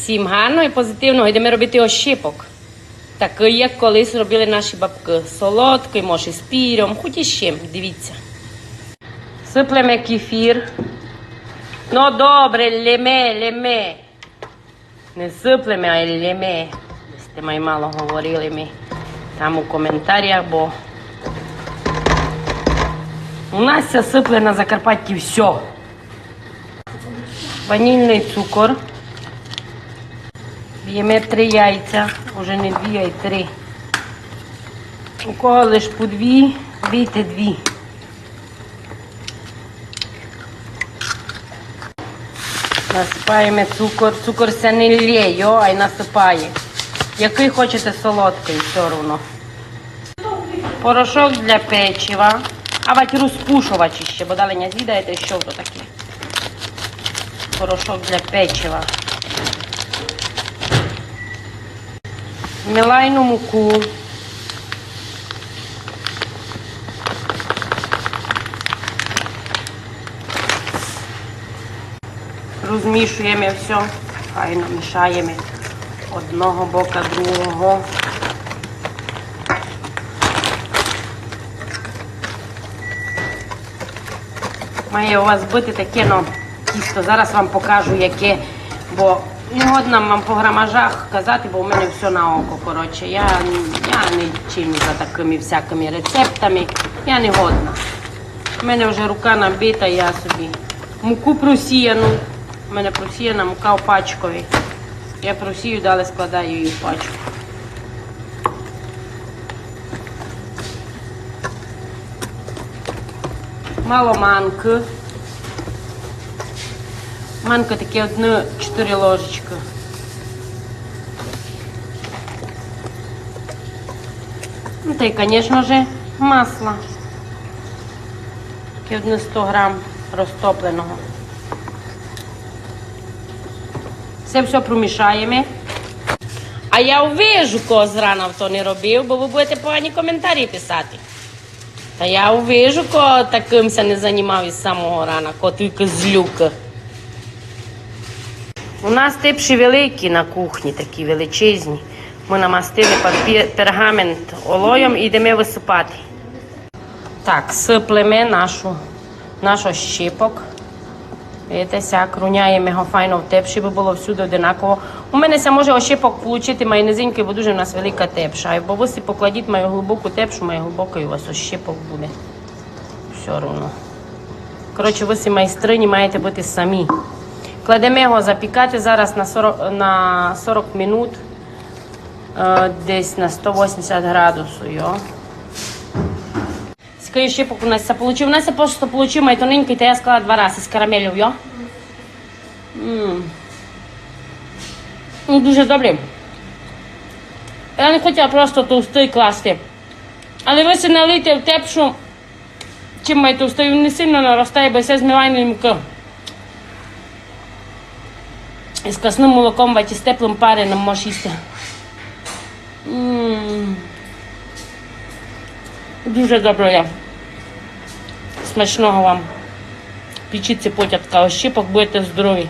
Всім гарно і позитивного. Йдемо робити ощипок. Такий, як колись робили наші бабки. Солодкий, може, з піром, хоч і з чим. Дивіться. Сиплемо кефір. Ну добре, леме, леме. Не сиплемо, а леме. Сте май мало говорили ми там у коментарях, бо у нас сипле на Закарпатті все. Ванільний цукор. Б'ємо три яйця, уже не дві, а й три. У кого лиш по дві, бійте дві. Насипаємо цукор. Цукор це не лє, йо, а й насипає. Який хочете солодкий, все одно. Порошок для печива. А вать розпушувачі ще, бо далі не звідаєте, що то таке. Порошок для печива. Мілайну муку. Розмішуємо все, файно мішаємо одного бока другого. Має у вас бути таке ну, тісто. Зараз вам покажу, яке, бо не годна вам по грамажах казати, бо у мене все на око. Коротше. Я, я не чиню за такими всякими рецептами. Я не годна. У мене вже рука набита, я собі муку просіяну. У мене просіяна мука в пачкові. Я просію, далі складаю її в пачку. Мало манки. Манка таке одне 4 ложечки. Ну та й, звісно ж, масло. Таке одне 100 грам розтопленого. Все все промішаємо. А я увижу, кого зрана то не робив, бо ви будете погані коментарі писати. Та я увижу, кого такимся не займав із самого рана, кого тільки злюка. У нас типші великі на кухні, такі величезні. Ми намастили папір, пергамент олоєм і йдемо висипати. Так, сиплемо нашу, наш ощипок. Видите, сяк, руняємо його файно в тепші, щоб було всюди одинаково. У мене ся може ощипок отримати майонезинький, бо дуже у нас велика тепша. Або ви си покладіть мою глибоку тепшу, маю глибокий у вас ощипок буде. Все одно. Коротше, ви си майстрині маєте бути самі. Кладемо його запікати зараз на 40, на 40 минут, е, десь на 180 градусів. Йо. Скажи, щепок у нас получив. У нас просто получив май тоненький, то я сказала два рази з карамелью, йо. М. Ну, дуже добре. Я не хотіла просто товстий класти. Але ви налийте в тепшу, чим май товстий, він не сильно наростає, бо все змиває муки. З касним молоком ваті з теплим пареним можеш їсти. Дуже добре Я. Смачного вам. Пічіться потятка ощипок, будете здорові.